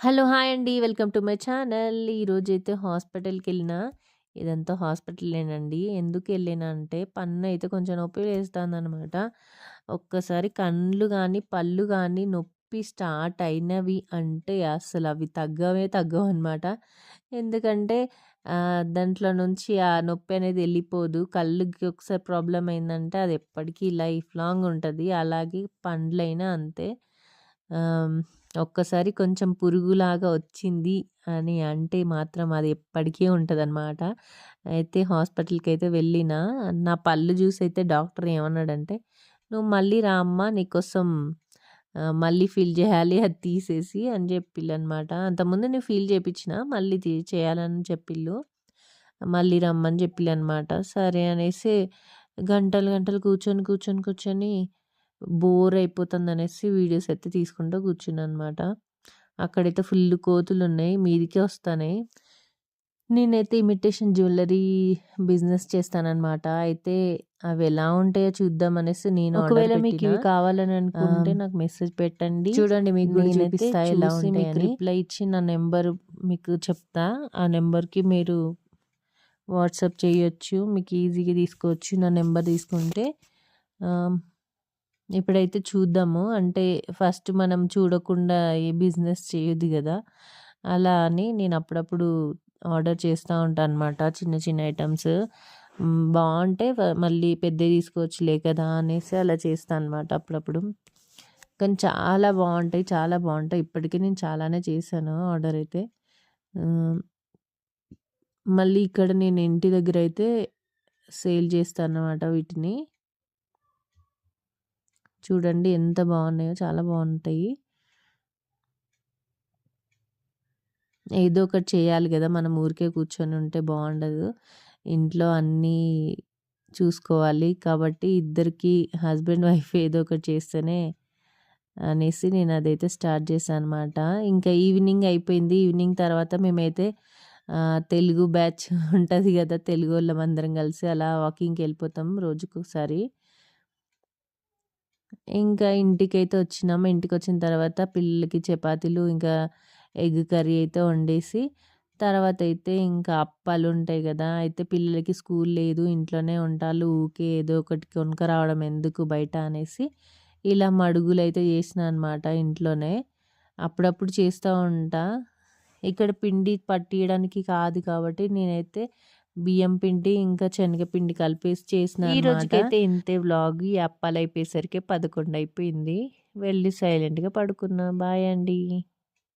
Hello! Hi అండి. Welcome to my channel. ఈరోజైతే హాస్పిటల్‌కెళ్ళినా. ఇదంతా హాస్పిటలేనండి. ఎందుకెళ్ళినా అంటే పన్ను అయితే కొంచెం నొప్పి వేస్తాందనమాట. ఒక్కసారి కళ్ళు కానీ పళ్ళు కానీ నొప్పి స్టార్ట్ అయినవి అంటే అసలు అవి తగ్గవే తగ్గవు అనమాట ఎందుకంటే దాంట్లో నుంచి ఆ నొప్పి అనేది వెళ్ళిపోదు కళ్ళుకి ఒకసారి ప్రాబ్లం అయిందంటే అది ఎప్పటికీ లైఫ్ లాంగ్ ఉంటుంది అలాగే పండ్లైనా అంతే. ఒక్కసారి కొంచెం పురుగులాగా వచ్చింది అని అంటే మాత్రం అది ఎప్పటికీ ఉంటదనమాట. అయితే హాస్పిటల్కి అయితే వెళ్ళిన నా పళ్ళు చూసి అయితే డాక్టర్ ఏమన్నాడంటే, "నువ్వు మళ్ళీ రా అమ్మ నీకోసం మళ్ళీ ఫీల్ చేయాలి అది తీసేసి" అని జెప్పిల్లనమాట. అంతకుముందు నేను ఫీల్ చేయించిన మళ్ళీ తీ చేయాలని చెప్పిల్లు. మళ్ళీ రమ్మని జెప్పిల్లనమాట. సరే అనేసి గంటలు గంటలు కూర్చొని, కూర్చొని, కూర్చొని బోర్ అయిపోతుందనేసి వీడియోస్ అయితే తీసుకుంటూ కూర్చున్నాననమాట. అక్కడైతే ఫుల్లు కోతులున్నాయి. మీదికే వస్తానయి. నేనైతే ఇమిటేషన్ జ్యువెల్లరీ బిజినెస్ చేస్తాననమాట. అయితే అవి ఎలా ఉంటాయో చూద్దామనేసి నేను ఆర్డర్ ఒకవేళ మీకు. ఇవి కావాలని అనుకుంటే నాకు మెసేజ్ పెట్టండి. చూడండి మీకు చూపిస్తా ఎలా. రిప్లై ఇచ్చి నా నెంబర్ మీకు చెప్తా. ఆ నెంబర్‌కి మీరు వాట్సాప్ చేయొచ్చు. మీకు ఈజీగా తీసుకోవచ్చు. నా నెంబర్ తీసుకుంటే. ఇప్పుడైతే చూద్దాము. అంటే ఫస్ట్ మనం చూడకుండా ఏ బిజినెస్ చేయొద్దు కదా అలా అని నేను అప్పుడప్పుడు ఆర్డర్ చేస్తూ ఉంటాను అనమాట. చిన్న చిన్న ఐటమ్స్ బాగుంటే మళ్ళీ పెద్ద తీసుకోవచ్చులే కదా! అనేసి అలా చేస్తాను అనమాట అప్పుడప్పుడు. కానీ చాలా బాగుంటాయి చాలా బాగుంటాయి ఇప్పటికీ నేను చాలానే చేశాను ఆర్డర్ అయితే. మళ్ళీ ఇక్కడ నేను ఇంటి దగ్గర అయితే సేల్ చేస్తాను అనమాట వీటిని. చూడండి ఎంత బాగున్నాయో చాలా బాగుంటాయి ఏదో ఒకటి చేయాలి కదా మనం ఊరికే కూర్చొని ఉంటే బాగుండదు ఇంట్లో అన్నీ చూసుకోవాలి. కాబట్టి ఇద్దరికీ హస్బెండ్, వైఫ్ ఏదో ఒకటి చేస్తేనే అనేసి నేను అదైతే స్టార్ట్ చేశాను అనమాట. ఇంకా ఈవినింగ్ అయిపోయింది. ఈవినింగ్ తర్వాత మేమైతే తెలుగు బ్యాచ్ ఉంటుంది కదా తెలుగు వాళ్ళం అందరం కలిసి అలా వాకింగ్కి వెళ్ళిపోతాం రోజుకొకసారి. ఇంకా ఇంటికైతే వచ్చినాము. ఇంటికి వచ్చిన తర్వాత పిల్లలకి చపాతీలు, ఇంకా ఎగ్ కర్రీ అయితే వండేసి, తర్వాత అయితే ఇంకా అప్పాలు ఉంటాయి కదా అయితే పిల్లలకి స్కూల్ లేదు. ఇంట్లోనే ఉంటారు ఊకే ఏదో ఒకటి కొనుక్కరావడం ఎందుకు బయట అనేసి, ఇలా మడుగులైతే చేసినా అనమాట ఇంట్లోనే. అప్పుడప్పుడు చేస్తూ ఉంటా. ఇక్కడ పిండి పట్టియడానికి కాదు కాబట్టి నేనైతే బియ్యం పిండి, ఇంకా శనగపిండి కలిపేసి చేసినా ఈ. రోజుకైతే ఇంతే వ్లాగ్. ఈ అప్పాలయిపోయేసరికి 11 అయిపోయింది. వెళ్ళి సైలెంట్‌గా పడుకున్నా. బాయ్ అండి.